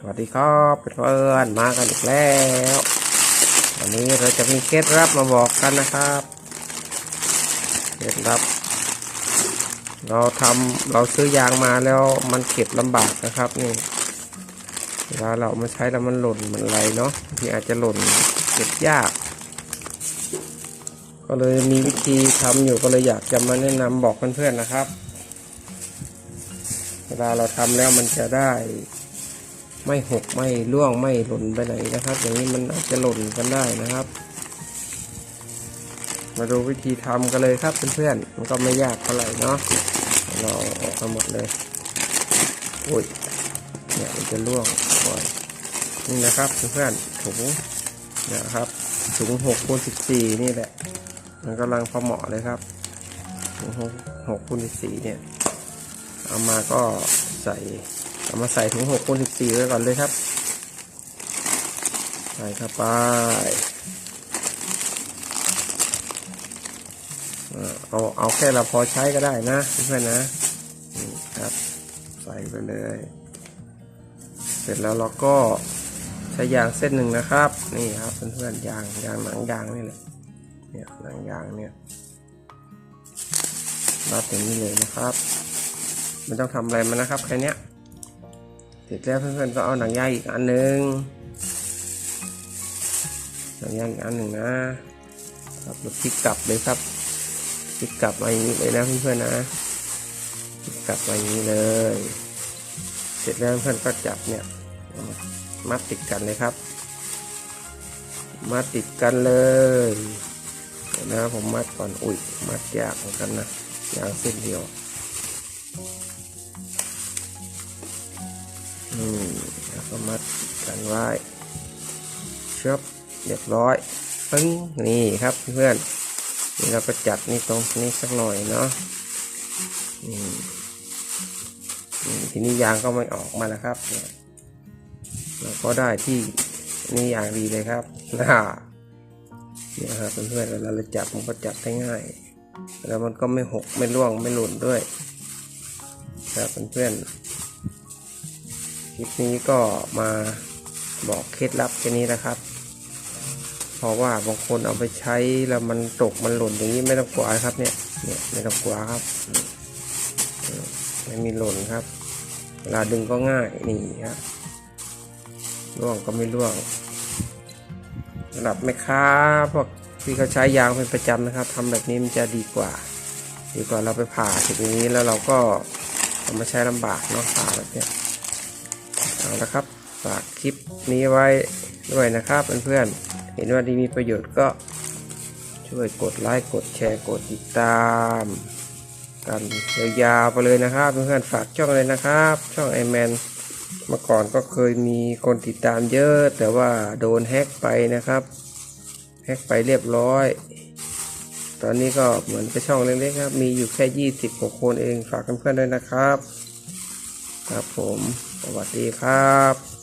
สวัสดีครับเพื่อนมากันอีกแล้ว วันนี้เราจะมีเคล็ดลับมาบอกกันนะครับเคล็ดลับ เราทำเราซื้อยางมาแล้วมันเก็บลำบากนะครับนี่เวลาเรามาใช้แล้วมันหล่นมันอะไรเนาะที่อาจจะหล่นเก็บยาก ก็เลยมีวิธีทำอยู่ก็เลยอยากจะมาแนะนำบอกเพื่อนๆนะครับ เวลาเราทำแล้วมันจะได้ ไม่หกไม่ร่วงไม่หล่นไปไหนนะครับ อย่างนี้มันอาจจะหล่นกันได้นะครับ มาดูวิธีทำกันเลยครับเพื่อนๆมันก็ไม่ยากเท่าไหร่เนาะเราออกมาหมดเลยโอ้ยเนี่ยมันจะร่วงก่อนนี่นะครับเพื่อนๆถุงนะครับถุงหกคูณสิบสี่นี่แหละ มันกำลังพอเหมาะเลยครับถุงหกหกคูณสิบสี่เนี่ย เอามาก็ใส่ เอามาใส่ถุงหกคูณสิบสี่ไว้ก่อนเลยครับ ใส่เข้าไปเออเอาเอาแค่เราพอใช้ก็ได้นะเพื่อนนะนี่ครับ ใส่ไปเลย เสร็จแล้วเราก็ใช้ยางเส้นหนึ่งนะครับ นี่ครับเพื่อนๆยางยางหนังยางนี่แหละเนี่ยหนังยางเนี่ยรัดอย่างนี้เลยนะครับไม่ต้องทำอะไรมันนะครับแค่เนี้ย เสร็จแล้วเพื่อนๆก็เอาหนังยางอีกอันหนึ่งหนังยางอีกอันหนึ่งนะครับพลิกกลับเลยครับพลิกกลับมาอย่างนี้เลยนะเพื่อนๆนะพลิกกลับมาอย่างนี้เลย เสร็จแล้วเพื่อนก็จับเนี่ยมัดติดกันเลยครับ มัดติดกันเลยนะผมมัดก่อนอุ้ยมัดยากเหมือนกันนะยางเส้นเดียว อืมแล้วก็มัดกันไว้เชือบเรียบร้อยปึ้งนี่ครับเพื่อนนี่เราก็จัดนี่ตรงนี้สักหน่อยเนาะอืมอืมทีนี้ยางก็ไม่ออกมาแล้วครับเนี่ยเราก็ได้ที่นี่อย่างดีเลยครับน่าเนี่ยครับเพื่อนๆเวลาเราจับมันก็จับได้ง่าย แล้วมันก็ไม่หกไม่ร่วงไม่หล่นด้วยครับเพื่อนๆ คลิปนี้ก็มาบอกเคล็ดลับแค่นี้นะครับ เพราะว่าบางคนเอาไปใช้แล้วมันตกมันหล่นอย่างนี้ไม่ต้องกลัวครับเนี่ยเนี่ยไม่ต้องกลัวครับไม่มีหล่นครับ เวลาดึงก็ง่ายนี่ครับร่วงก็ไม่ร่วงสำหรับแม่ค้าพวกที่เขาใช้ยางเป็นประจำนะครับทำแบบนี้มันจะดีกว่า ดีกว่าเราไปผ่าถึงนี้แล้วเราก็เอามาใช้ลำบากเนาะผ่าแบบเนี้ย เอาละครับฝากคลิปนี้ไว้ด้วยนะครับเพื่อนๆเห็นว่าดีมีประโยชน์ก็ช่วยกดไลค์กดแชร์กดติดตามกันยาวๆไปเลยนะครับ เพื่อนๆฝากช่องเลยนะครับ ช่องไอแมนเมื่อก่อนก็เคยมีคนติดตามเยอะ แต่ว่าโดนแฮ็กไปนะครับแฮ็กไปเรียบร้อย ตอนนี้ก็เหมือนเป็นช่องเล็กๆครับ มีอยู่แค่ยี่สิบกคนเองฝากเพื่อนๆด้วยนะครับ ครับผม สวัสดีครับ